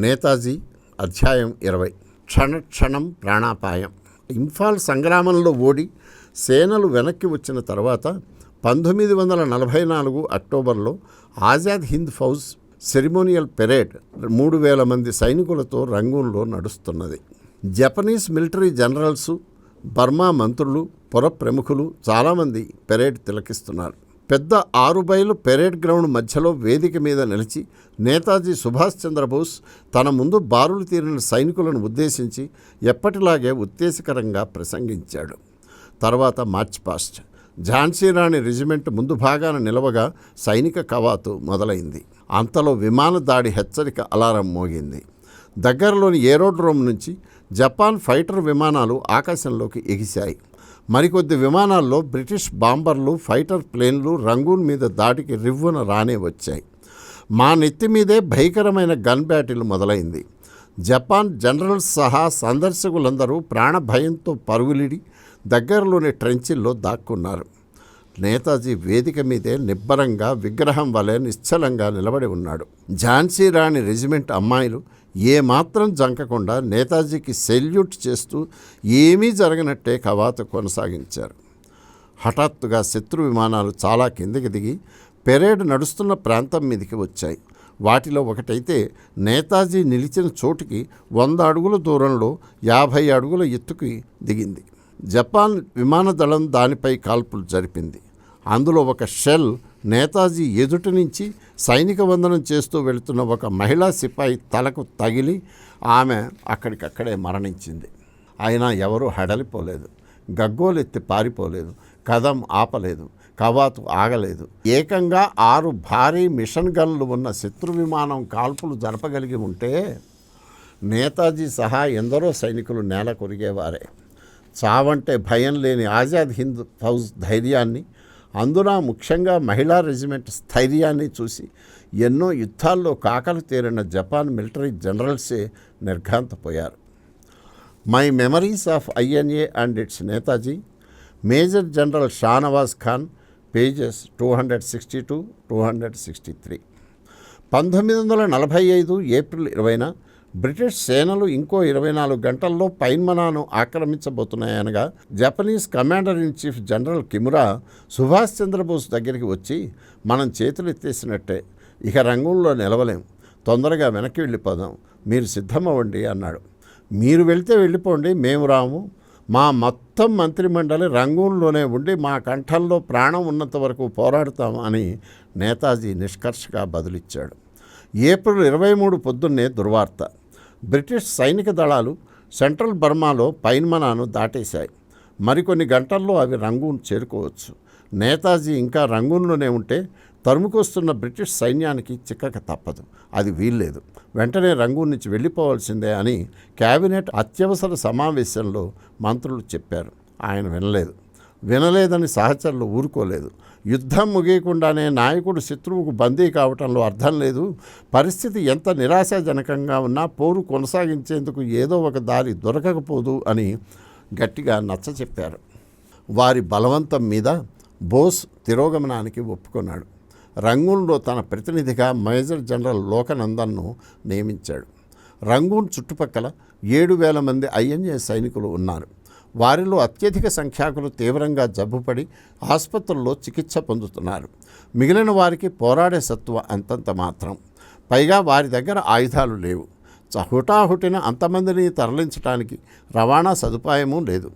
నేతాజీ అధ్యాయం ఇరవై. క్షణక్షణం ప్రాణాపాయం. ఇంఫాల్ సంగ్రామంలో ఓడి సేనలు వెనక్కి వచ్చిన తర్వాత పంతొమ్మిది వందల నలభై నాలుగు అక్టోబర్లో ఆజాద్ హింద్ ఫౌజ్ సెరిమోనియల్ పెరేడ్ మూడు వేల మంది సైనికులతో రంగూన్లో నడుస్తున్నది. జపనీస్ మిలిటరీ జనరల్స్ బర్మా మంత్రులు పుర ప్రముఖులు చాలామంది పెరేడ్ తిలకిస్తున్నారు. పెద్ద ఆరుబయలు పెరేడ్ గ్రౌండ్ మధ్యలో వేదిక మీద నిలిచి నేతాజీ సుభాష్ చంద్రబోస్ తన ముందు బారులు తీరిన సైనికులను ఉద్దేశించి ఎప్పటిలాగే ఉత్తేజకరంగా ప్రసంగించాడు. తర్వాత march past. Jhansi Rani regiment ముందు భాగాన నిలవగా సైనిక కవాతు మొదలైంది. అంతలో విమాన దాడి హెచ్చరిక అలారం మోగింది. దగ్గరలోని ఏరోడ్రోమ్ నుంచి జపాన్ ఫైటర్ విమానాలు ఆకాశంలోకి ఎగిశాయి. మరికొద్ది విమానాల్లో బ్రిటిష్ బాంబర్లు ఫైటర్ ప్లేన్లు రంగూన్ మీద దాటికి రివ్వున రానే వచ్చాయి. మా నెత్తి మీదే భయంకరమైన గన్ బ్యాటిల్ మొదలైంది. జపాన్ జనరల్స్ సహా సందర్శకులందరూ ప్రాణభయంతో పరుగులిడి దగ్గరలోని ట్రెంచిల్లో దాక్కున్నారు. నేతాజీ వేదిక మీదే నిబ్బరంగా విగ్రహం వలె నిశ్చలంగా నిలబడి ఉన్నాడు. ఝాన్సీ రాణి రెజిమెంట్ అమ్మాయిలు ఏమాత్రం జంకకుండా నేతాజీకి సెల్యూట్ చేస్తూ ఏమీ జరగనట్టే కవాత కొనసాగించారు. హఠాత్తుగా శత్రు విమానాలు చాలా కిందకి దిగి పెరేడ్ నడుస్తున్న ప్రాంతం మీదకి వచ్చాయి. వాటిలో ఒకటైతే నేతాజీ నిలిచిన చోటుకి వంద అడుగుల దూరంలో యాభై అడుగుల ఎత్తుకి దిగింది. జపాన్ విమాన దళం దానిపై కాల్పులు జరిపింది. అందులో ఒక షెల్ నేతాజీ ఎదుటి నుంచి సైనిక వందనం చేస్తూ వెళుతున్న ఒక మహిళా సిపాయి తలకు తగిలి ఆమె అక్కడికక్కడే మరణించింది. అయినా ఎవరూ హడలిపోలేదు. గగ్గోలెత్తి పారిపోలేదు. కదం ఆపలేదు. కవాతు ఆగలేదు. ఏకంగా ఆరు భారీ మిషన్ గన్లు ఉన్న శత్రు విమానం కాల్పులు జరపగలిగి ఉంటే నేతాజీ సహా ఎందరో సైనికులు నేల కొరిగేవారే. చావంటే భయం లేని ఆజాద్ హింద్ ఫౌజ్ ధైర్యాన్ని అందున ముఖ్యంగా మహిళా రెజిమెంట్ స్థైర్యాన్ని చూసి ఎన్నో యుద్ధాల్లో కాకలు తీరిన జపాన్ మిలిటరీ జనరల్సే నిర్ఘాంతపోయారు. My memories of INA and its Netaji major general Shahnawaz Khan pages two hundred sixty two two hundred sixty three పంతొమ్మిది వందల నలభై ఐదు ఏప్రిల్ ఇరవైన బ్రిటిష్ సేనలు ఇంకో ఇరవై నాలుగు గంటల్లో పైన్మనాను ఆక్రమించబోతున్నాయనగా Japanese commander in chief general Kimura Subhash Chandrabose దగ్గరికి వచ్చి మనం చేతులు ఎత్తేసినట్టే ఇక రంగంలో నిలవలేం. తొందరగా వెనక్కి వెళ్ళిపోదాం. మీరు సిద్ధమవ్వండి అన్నాడు. మీరు వెళ్తే వెళ్ళిపోండి మేము రాము. మా మొత్తం మంత్రిమండలి రంగూన్లోనే ఉండి మా కంఠంలో ప్రాణం ఉన్నంత వరకు పోరాడతాం అని నేతాజీ నిష్కర్షగా బదులిచ్చాడు. ఏప్రిల్ ఇరవై మూడు పొద్దున్నే దుర్వార్త. బ్రిటిష్ సైనిక దళాలు సెంట్రల్ బర్మాలో పైన్మనాను దాటేశాయి. మరికొన్ని గంటల్లో అవి రంగూన్ చేరుకోవచ్చు. నేతాజీ ఇంకా రంగూన్లోనే ఉంటే తరుముకొస్తున్న బ్రిటిష్ సైన్యానికి చిక్కక తప్పదు. అది వీల్లేదు. వెంటనే రంగూన్ నుంచి వెళ్ళిపోవాల్సిందే అని కేబినెట్ అత్యవసర సమావేశంలో మంత్రులు చెప్పారు. ఆయన వినలేదు. వినలేదని సహచరులు ఊరుకోలేదు. యుద్ధం ముగియకుండానే నాయకుడు శత్రువుకు బందీ కావటంలో అర్థం లేదు. పరిస్థితి ఎంత నిరాశాజనకంగా ఉన్నా పోరు కొనసాగించేందుకు ఏదో ఒక దారి దొరకకపోదు అని గట్టిగా నచ్చ చెప్పారు. వారి బలవంతం మీద బోస్ తిరోగమనానికి ఒప్పుకున్నాడు. రంగూన్లో తన ప్రతినిధిగా మేజర్ జనరల్ లోకనందన్ను నియమించాడు. రంగూన్ చుట్టుపక్కల ఏడు వేల మంది ఐఎన్ఏ సైనికులు ఉన్నారు. వారిలో అత్యధిక సంఖ్యాకులు తీవ్రంగా జబ్బుపడి ఆసుపత్రుల్లో చికిత్స పొందుతున్నారు. మిగిలిన వారికి పోరాడే సత్వ అంతంత మాత్రం. పైగా వారి దగ్గర ఆయుధాలు లేవు. హుటాహుటిన అంతమందిని తరలించడానికి రవాణా సదుపాయము లేదు.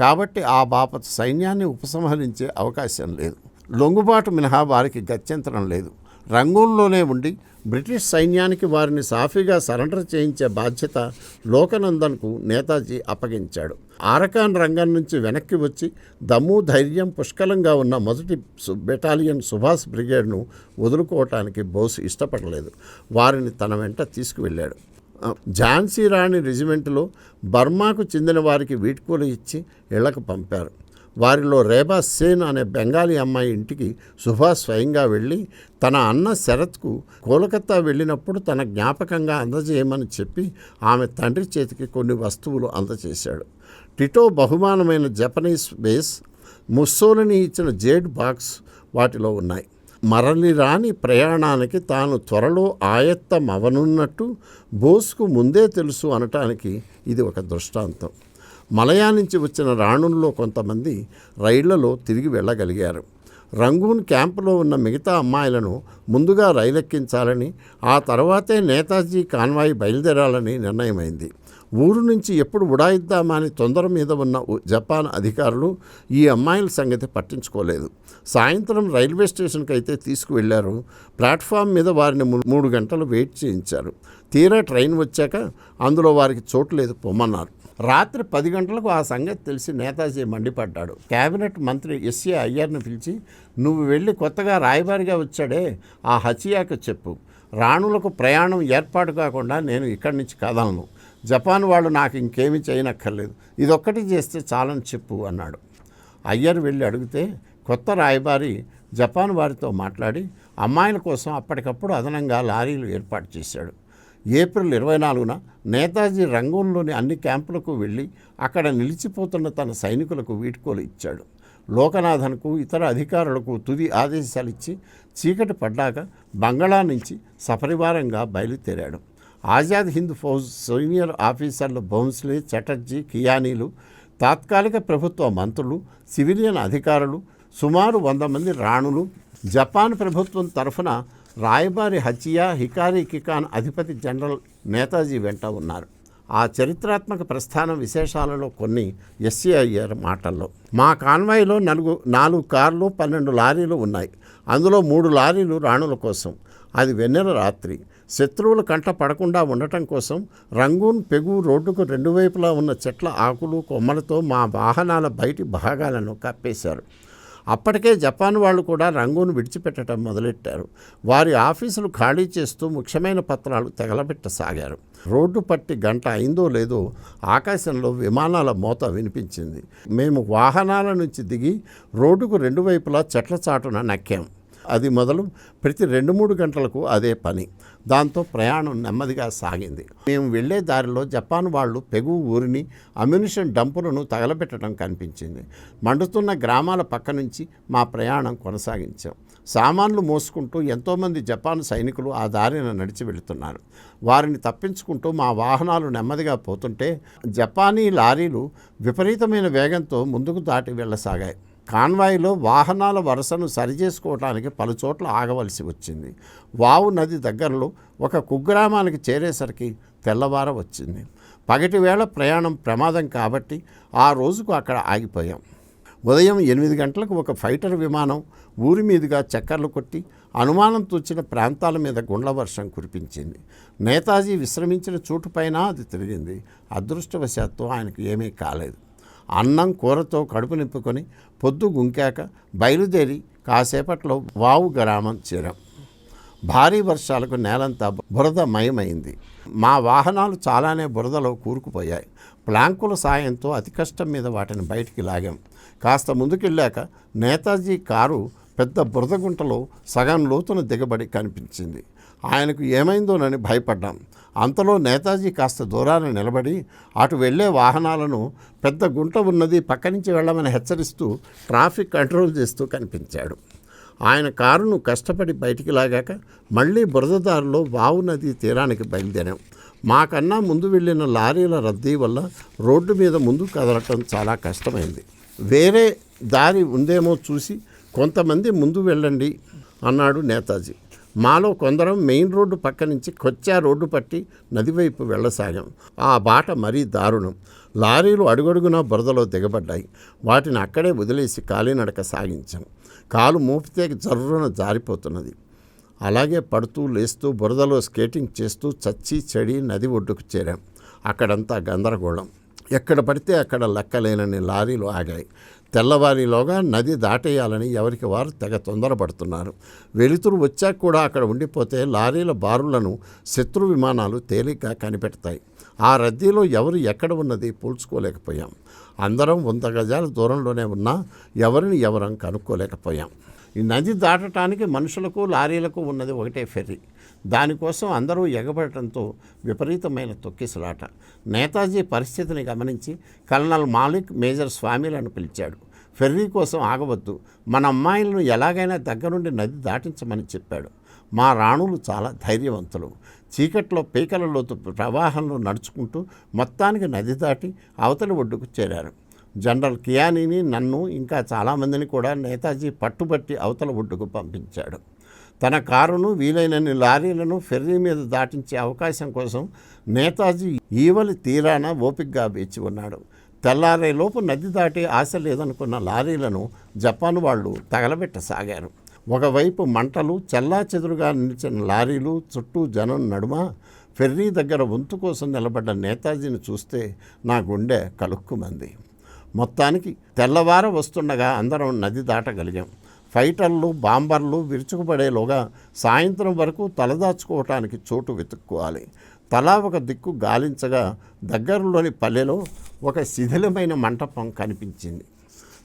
కాబట్టి ఆ బాపత్ సైన్యాన్ని ఉపసంహరించే అవకాశం లేదు. లొంగుబాటు మినహా వారికి గత్యంతరం లేదు. రంగంలోనే ఉండి బ్రిటిష్ సైన్యానికి వారిని సాఫీగా సరెండర్ చేయించే బాధ్యత లోకనందన్కు నేతాజీ అప్పగించాడు. ఆరకాన్ రంగం నుంచి వెనక్కి వచ్చి దమ్ము ధైర్యం పుష్కలంగా ఉన్న మొదటి బెటాలియన్ సుభాష్ బ్రిగేడ్ను వదులుకోవటానికి బోస్ ఇష్టపడలేదు. వారిని తన వెంట తీసుకువెళ్ళాడు. ఝాన్సీ రాణి రెజిమెంట్లో బర్మాకు చెందిన వారికి వీడ్కోలు ఇచ్చి ఇళ్ళకు పంపారు. వారిలో రేబా సేన్ అనే బెంగాలీ అమ్మాయి ఇంటికి సుభాష్ స్వయంగా వెళ్ళి తన అన్న శరత్కు కోలకత్తా వెళ్ళినప్పుడు తన జ్ఞాపకంగా అందజేయమని చెప్పి ఆమె తండ్రి చేతికి కొన్ని వస్తువులు అందజేశాడు. టిటో బహుమానమైన జపనీస్ బేస్ ముస్సోలిని ఇచ్చిన జేడ్ బాక్స్ వాటిలో ఉన్నాయి. మరలి రాని ప్రయాణానికి తాను త్వరలో ఆయత్తమవనున్నట్టు బోస్కు ముందే తెలుసు అనటానికి ఇది ఒక దృష్టాంతం. మలయా నుంచి వచ్చిన రాణుల్లో కొంతమంది రైళ్ళలో తిరిగి వెళ్ళగలిగారు. రంగూన్ క్యాంపులో ఉన్న మిగతా అమ్మాయిలను ముందుగా రైలెక్కించాలని ఆ తర్వాతే నేతాజీ కాన్వాయి బయలుదేరాలని నిర్ణయమైంది. ఊరు నుంచి ఎప్పుడు ఉడాయిద్దామని తొందర మీద ఉన్న ఉ- జపాన్ అధికారులు ఈ అమ్మాయిల సంగతి పట్టించుకోలేదు. సాయంత్రం రైల్వే స్టేషన్కి అయితే తీసుకువెళ్ళారు. ప్లాట్ఫామ్ మీద వారిని మూడు గంటలు వెయిట్ చేయించారు. తీరా ట్రైన్ వచ్చాక అందులో వారికి చోటు లేదు పొమ్మన్నారు. రాత్రి పది గంటలకు ఆ సంగతి తెలిసి నేతాజీ మండిపడ్డాడు. కేబినెట్ మంత్రి ఎస్సీ అయ్యర్ని పిలిచి నువ్వు వెళ్ళి కొత్తగా రాయబారిగా వచ్చాడే ఆ హచియాకు చెప్పు. రాణులకు ప్రయాణం ఏర్పాటు కాకుండా నేను ఇక్కడి నుంచి కదలను. జపాన్ వాళ్ళు నాకు ఇంకేమీ చేయనక్కర్లేదు. ఇదొక్కటి చేస్తే చాలని చెప్పు అన్నాడు. అయ్యర్ వెళ్ళి అడిగితే కొత్త రాయబారి జపాన్ వారితో మాట్లాడి అమ్మాయిల కోసం అప్పటికప్పుడు అదనంగా లారీలు ఏర్పాటు చేశాడు. ఏప్రిల్ ఇరవై నాలుగున నేతాజీ రంగంలోని అన్ని క్యాంపులకు వెళ్ళి అక్కడ నిలిచిపోతున్న తన సైనికులకు వీడ్కోలు ఇచ్చాడు. లోకనాథన్కు ఇతర అధికారులకు తుది ఆదేశాలు ఇచ్చి చీకటి పడ్డాక బంగాళా నుంచి సపరివారంగా బయలుదేరాడు. ఆజాద్ హింద్ ఫౌజ్ సీనియర్ ఆఫీసర్లు బౌన్స్లే చటర్జీ కియానీలు తాత్కాలిక ప్రభుత్వ మంత్రులు సివిలియన్ అధికారులు సుమారు వంద మంది రాణులు జపాన్ ప్రభుత్వం తరఫున రాయబారి హజియా హికారి కికాన్ అధిపతి జనరల్ నేతాజీ వెంట ఉన్నారు. ఆ చరిత్రాత్మక ప్రస్థానం విశేషాలలో కొన్ని ఎస్సీఐఆర్ మాటల్లో. మా కాన్వాయ్లో నలుగు నాలుగు కార్లు పన్నెండు లారీలు ఉన్నాయి. అందులో మూడు లారీలు రాణుల కోసం. అది వెన్నెల రాత్రి. శత్రువుల కంట పడకుండా ఉండటం కోసం రంగూన్ పెగు రోడ్డుకు రెండు వైపులా ఉన్న చెట్ల ఆకులు కొమ్మలతో మా వాహనాల బయటి భాగాలను కప్పేశారు. అప్పటికే జపాన్ వాళ్ళు కూడా రంగును విడిచిపెట్టడం మొదలెట్టారు. వారి ఆఫీసులు ఖాళీ చేస్తూ ముఖ్యమైన పత్రాలు తెగలబెట్టసాగారు. రోడ్డు పట్టి గంట అయిందో లేదో ఆకాశంలో విమానాల మోత వినిపించింది. మేము వాహనాల నుంచి దిగి రోడ్డుకు రెండు వైపులా చెట్ల చాటున నక్కాం. అది మొదలు ప్రతి రెండు మూడు గంటలకు అదే పని. దాంతో ప్రయాణం నెమ్మదిగా సాగింది. మేము వెళ్ళే దారిలో జపాన్ వాళ్ళు పెగు ఊరిని అమ్యునిషన్ డంపులను తగలబెట్టడం కనిపించింది. మండుతున్న గ్రామాల పక్క నుంచి మా ప్రయాణం కొనసాగించాం. సామాన్లు మోసుకుంటూ ఎంతోమంది జపాన్ సైనికులు ఆ దారిన నడిచి వెళుతున్నారు. వారిని తప్పించుకుంటూ మా వాహనాలు నెమ్మదిగా పోతుంటే జపానీ లారీలు విపరీతమైన వేగంతో ముందుకు దాటి వెళ్ళసాగాయి. కాన్వాయ్లో వాహనాల వరుసను సరిచేసుకోవడానికి పలుచోట్ల ఆగవలసి వచ్చింది. వావు నది దగ్గరలో ఒక కుగ్రామానికి చేరేసరికి తెల్లవార వచ్చింది. పగటి వేళ ప్రయాణం ప్రమాదం కాబట్టి ఆ రోజుకు అక్కడ ఆగిపోయాం. ఉదయం ఎనిమిది గంటలకు ఒక ఫైటర్ విమానం ఊరి మీదుగా చక్కర్లు కొట్టి అనుమానం తూచిన ప్రాంతాల మీద గుండ్లవర్షం కురిపించింది. నేతాజీ విశ్రమించిన చోటుపైన అది తిరిగింది. అదృష్టవశాత్తు ఆయనకు ఏమీ కాలేదు. అన్నం కూరతో కడుపు నింపుకొని పొద్దు గుంకాక బయలుదేరి కాసేపట్లో వావు గ్రామం చేరాం. భారీ వర్షాలకు నేలంతా బురద మయమైంది. మా వాహనాలు చాలానే బురదలో కూరుకుపోయాయి. ప్లాంకుల సాయంతో అతి కష్టం మీద వాటిని బయటికి లాగాం. కాస్త ముందుకెళ్ళాక నేతాజీ కారు పెద్ద బురద గుంటలో సగం లోతున దిగబడి కనిపించింది. ఆయనకు ఏమైందోనని భయపడ్డాం. అంతలో నేతాజీ కాస్త దూరాన నిలబడి అటు వెళ్ళే వాహనాలను పెద్ద గుంట ఉన్నది పక్క నుంచి వెళ్ళమని హెచ్చరిస్తూ ట్రాఫిక్ కంట్రోల్ చేస్తూ కనిపించాడు. ఆయన కారును కష్టపడి బయటికి లాగాక మళ్ళీ బురదదారిలో వావు నది తీరానికి బయలుదేరాం. మాకన్నా ముందు వెళ్ళిన లారీల రద్దీ వల్ల రోడ్డు మీద ముందు కదలటం చాలా కష్టమైంది. వేరే దారి ఉందేమో చూసి కొంతమంది ముందు వెళ్ళండి అన్నాడు నేతాజీ. మాలో కొందరం మెయిన్ రోడ్డు పక్క నుంచి కొచ్చా రోడ్డు పట్టి నదివైపు వెళ్ళసాగాం. ఆ బాట మరీ దారుణం. లారీలు అడుగడుగునా బురదలో దిగబడ్డాయి. వాటిని అక్కడే వదిలేసి కాలినడక సాగించాం. కాలు మోపితే జర్రున జారిపోతున్నది. అలాగే పడుతూ లేస్తూ బురదలో స్కేటింగ్ చేస్తూ చచ్చి చెడి నది ఒడ్డుకు చేరాం. అక్కడంతా గందరగోళం. ఎక్కడ పడితే అక్కడ లెక్కలేనని లారీలు ఆగాయి. తెల్లవారిలోగా నది దాటేయాలని ఎవరికి వారు తెగ తొందరపడుతున్నారు. వెలుతురు వచ్చాక కూడా అక్కడ ఉండిపోతే లారీల బారులను శత్రు విమానాలు తేలిగ్గా కనిపెడతాయి. ఆ రద్దీలో ఎవరు ఎక్కడ ఉన్నది పోల్చుకోలేకపోయాం. అందరం వంద గజాల దూరంలోనే ఉన్నా ఎవరిని ఎవరం కనుక్కోలేకపోయాం. ఈ నది దాటడానికి మనుషులకు లారీలకు ఉన్నది ఒకటే ఫెర్రీ. దానికోసం అందరూ ఎగబడటంతో విపరీతమైన తొక్కిసలాట. నేతాజీ పరిస్థితిని గమనించి కల్నల్ మాలిక్ మేజర్ స్వామిలను పిలిచాడు. ఫెర్రీ కోసం ఆగవద్దు. మన అమ్మాయిలను ఎలాగైనా దగ్గరుండి నది దాటించమని చెప్పాడు. మా రాణులు చాలా ధైర్యవంతులు. చీకట్లో పీకలలోతు ప్రవాహంలో నడుచుకుంటూ మొత్తానికి నది దాటి అవతలి ఒడ్డుకు చేరారు. జనరల్ కియానీని నన్ను ఇంకా చాలామందిని కూడా నేతాజీ పట్టుబట్టి అవతల ఒడ్డుకు పంపించాడు. తన కారును వీలైనన్ని లారీలను ఫెర్రీ మీద దాటించే అవకాశం కోసం నేతాజీ ఈవలి తీరాన ఓపికగా వేచి ఉన్నాడు. తెల్లారేలోపు నది దాటి ఆశ లేదనుకున్న లారీలను జపాన్ వాళ్ళు తగలబెట్టసాగారు. ఒకవైపు మంటలు చెల్లా చెదురుగా నిలిచిన లారీలు చుట్టూ జనం నడుమ ఫెర్రీ దగ్గర వంతు కోసం నిలబడ్డ నేతాజీని చూస్తే నా గుండె కలుక్కుమంది. మొత్తానికి తెల్లవార వస్తుండగా అందరం నది దాటగలిగాం. ఫైటర్లు బాంబర్లు విరుచుకుపడేలోగా సాయంత్రం వరకు తలదాచుకోవటానికి చోటు వెతుక్కోవాలి. తలా ఒక దిక్కు గాలించగా దగ్గరలోని పల్లెలో ఒక శిథిలమైన మంటపం కనిపించింది.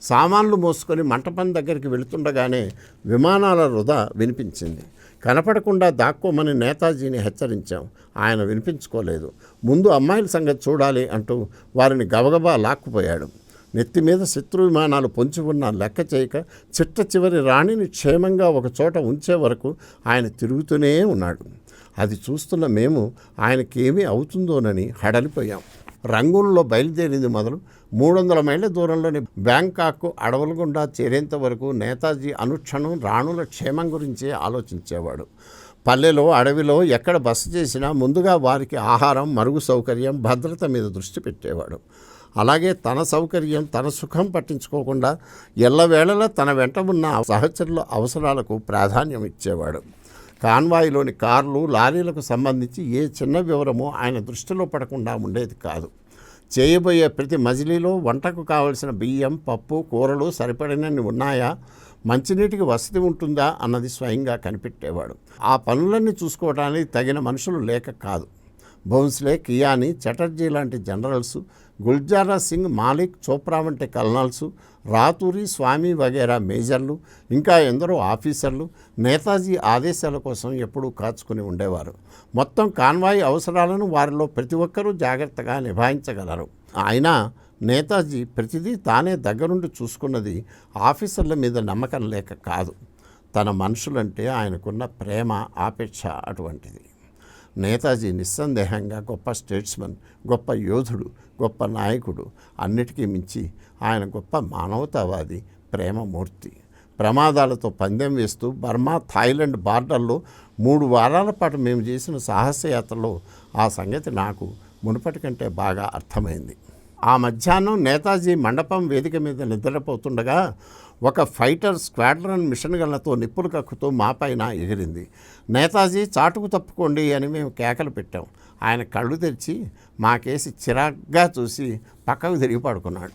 సామాన్లు మోసుకొని మంటపం దగ్గరికి వెళుతుండగానే విమానాల వృధా వినిపించింది. కనపడకుండా దాక్కోమని నేతాజీని హెచ్చరించాం. ఆయన వినిపించుకోలేదు. ముందు అమ్మాయిల సంగతి చూడాలి అంటూ వారిని గబగబా లాక్కుపోయాడు. నెత్తి మీద శత్రు విమానాలు పొంచి ఉన్న లెక్క చేయక చిట్ట చివరి రాణిని క్షేమంగా ఒక చోట ఉంచే వరకు ఆయన తిరుగుతూనే ఉన్నాడు. అది చూస్తున్న మేము ఆయనకేమీ అవుతుందోనని హడలిపోయాం. రంగుల్లో బయలుదేరింది మొదలు మూడు వందల మైళ్ళ దూరంలోని బ్యాంకాక్ అడవుల గుండా చేరేంత వరకు నేతాజీ అనుక్షణం రాణుల క్షేమం గురించే ఆలోచించేవాడు. పల్లెలో అడవిలో ఎక్కడ బస చేసినా ముందుగా వారికి ఆహారం మరుగు సౌకర్యం భద్రత మీద దృష్టి పెట్టేవాడు. అలాగే తన సౌకర్యం తన సుఖం పట్టించుకోకుండా ఎల్లవేళలా తన వెంట ఉన్న సహచరుల అవసరాలకు ప్రాధాన్యం ఇచ్చేవాడు. కాన్వాయ్లోని కార్లు లారీలకు సంబంధించి ఏ చిన్న వివరమో ఆయన దృష్టిలో పడకుండా ఉండేది కాదు. చేయబోయే ప్రతి మజిలీలో వంటకు కావలసిన బియ్యం పప్పు కూరలు సరిపడినన్ని ఉన్నాయా? మంచినీటికి వసతి ఉంటుందా? అన్నది స్వయంగా కనిపెట్టేవాడు. ఆ పనులన్నీ చూసుకోవడానికి తగిన మనుషులు లేక కాదు. భోన్స్లే కియాని చటర్జీ లాంటి జనరల్స్ గుల్జారా సింగ్ మాలిక్ చోప్రా వంటి కల్నల్స్ రాతూరి స్వామి వగేరా మేజర్లు ఇంకా ఎందరో ఆఫీసర్లు నేతాజీ ఆదేశాల కోసం ఎప్పుడూ కాచుకుని ఉండేవారు. మొత్తం కాన్వాయ్ అవసరాలను వారిలో ప్రతి ఒక్కరూ జాగ్రత్తగా నిభాయించగలరు. అయినా నేతాజీ ప్రతిదీ తానే దగ్గరుండి చూసుకున్నది ఆఫీసర్ల మీద నమ్మకం లేక కాదు. తన మనుషులంటే ఆయనకున్న ప్రేమ ఆపేక్ష అటువంటిది. నేతాజీ నిస్సందేహంగా గొప్ప స్టేట్స్మన్ గొప్ప యోధుడు గొప్ప నాయకుడు అన్నిటికీ మించి ఆయన గొప్ప మానవతావాది ప్రేమమూర్తి. ప్రమాదాలతో పందెం వేస్తూ బర్మా థాయిలాండ్ బార్డర్లో మూడు వారాల పాటు మేము చేసిన సాహసయాత్రలో ఆ సంగతి నాకు మునుపటి కంటే బాగా అర్థమైంది. ఆ మధ్యాహ్నం నేతాజీ మండపం వేదిక మీద నిద్రపోతుండగా ఒక ఫైటర్ స్క్వాడ్రన్ మిషన్ గన్లతో నిప్పులు కక్కుతూ మా పైన ఎగిరింది. నేతాజీ చాటుకు తప్పుకోండి అని మేము కేకలు పెట్టాం. ఆయన కళ్ళు తెరిచి మా కేసి చిరాగ్గా చూసి పక్కకు తిరిగి పడుకున్నాడు.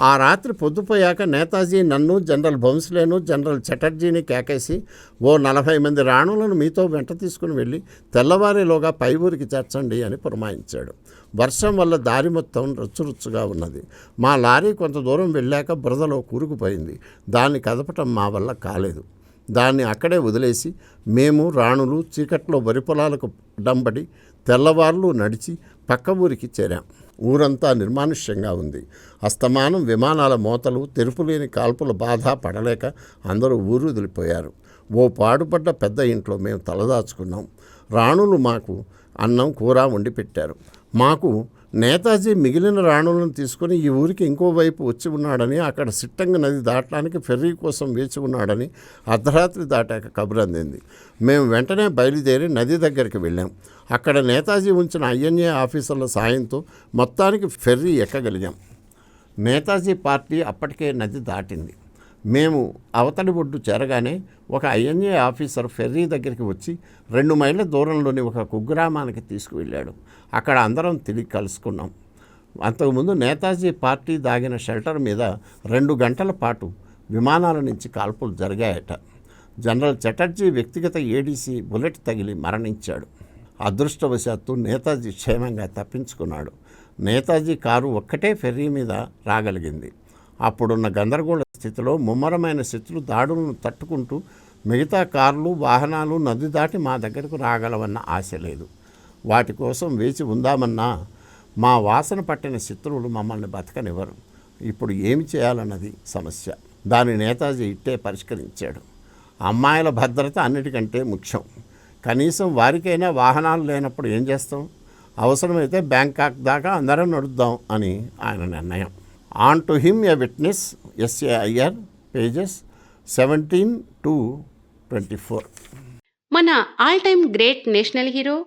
ఆ రాత్రి పొద్దుపోయాక నేతాజీ నన్ను జనరల్ భోన్స్లేను జనరల్ చటర్జీని కేకేసి ఓ నలభై మంది రాణులను మీతో వెంట తీసుకుని వెళ్ళి తెల్లవారేలోగా పై ఊరికి చేర్చండి అని పురమాయించాడు. వర్షం వల్ల దారి మొత్తం రచ్చురుచ్చుగా ఉన్నది. మా లారీ కొంత దూరం వెళ్ళాక బురదలో కూరుకుపోయింది. దాన్ని కదపటం మా వల్ల కాలేదు. దాన్ని అక్కడే వదిలేసి మేము రాణులు చీకట్లో వరి పొలాలకు డంబడి తెల్లవార్లు నడిచి పక్క ఊరికి చేరాం. ఊరంతా నిర్మానుష్యంగా ఉంది. అస్తమానం విమానాల మోతలు తెరుపులేని కాల్పుల బాధ పడలేక అందరూ ఊరు వదిలిపోయారు. ఓ పాడుపడ్డ పెద్ద ఇంట్లో మేము తలదాచుకున్నాం. రాణులు మాకు అన్నం కూర వండి పెట్టారు. మాకు నేతాజీ మిగిలిన రాణులను తీసుకొని ఈ ఊరికి ఇంకోవైపు వచ్చి ఉన్నాడని అక్కడ సిట్టంగ నది దాటడానికి ఫెర్రీ కోసం వేచి ఉన్నాడని అర్ధరాత్రి దాటాక కబురు అందింది. మేము వెంటనే బయలుదేరి నది దగ్గరికి వెళ్ళాం. అక్కడ నేతాజీ ఉంచిన ఐఎన్ఏ ఆఫీసర్ల సాయంతో మొత్తానికి ఫెర్రీ ఎక్కగలిగాం. నేతాజీ పార్టీ అప్పటికే నది దాటింది. మేము అవతలి ఒడ్డు చేరగానే ఒక ఐఎన్ఏ ఆఫీసర్ ఫెర్రీ దగ్గరికి వచ్చి రెండు మైళ్ళ దూరంలోని ఒక కుగ్రామానికి తీసుకువెళ్ళాడు. అక్కడ అందరం తిరిగి కలుసుకున్నాం. అంతకుముందు నేతాజీ పార్టీ దాగిన షెల్టర్ మీద రెండు గంటల పాటు విమానాల నుంచి కాల్పులు జరిగాయట. జనరల్ చటర్జీ వ్యక్తిగత ఏడీసీ బుల్లెట్ తగిలి మరణించాడు. అదృష్టవశాత్తు నేతాజీ క్షేమంగా తప్పించుకున్నాడు. నేతాజీ కారు ఒక్కటే ఫెర్రీ మీద రాగలిగింది. అప్పుడున్న గందరగోళ స్థితిలో ముమ్మరమైన శత్రు దాడులను తట్టుకుంటూ మిగతా కార్లు వాహనాలు నది దాటి మా దగ్గరకు రాగలవన్న ఆశ లేదు. వాటి కోసం వేచి ఉందామన్నా మా వాసన పట్టిన శత్రువులు మమ్మల్ని బతకనివ్వరు. ఇప్పుడు ఏమి చేయాలన్నది సమస్య. దాని నేతాజీ ఇట్టే పరిష్కరించాడు. అమ్మాయిల భద్రత అన్నిటికంటే ముఖ్యం. కనీసం వారికైనా వాహనాలు లేనప్పుడు ఏం చేస్తాం? అవసరమైతే బ్యాంకాక్ దాకా అందరం నడుద్దాం అని ఆయన నిర్ణయం. On to him a witness SAIR pages seventeen to twenty four మన all time great national hero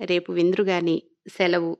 రేపు విందురుగాని సెలవు.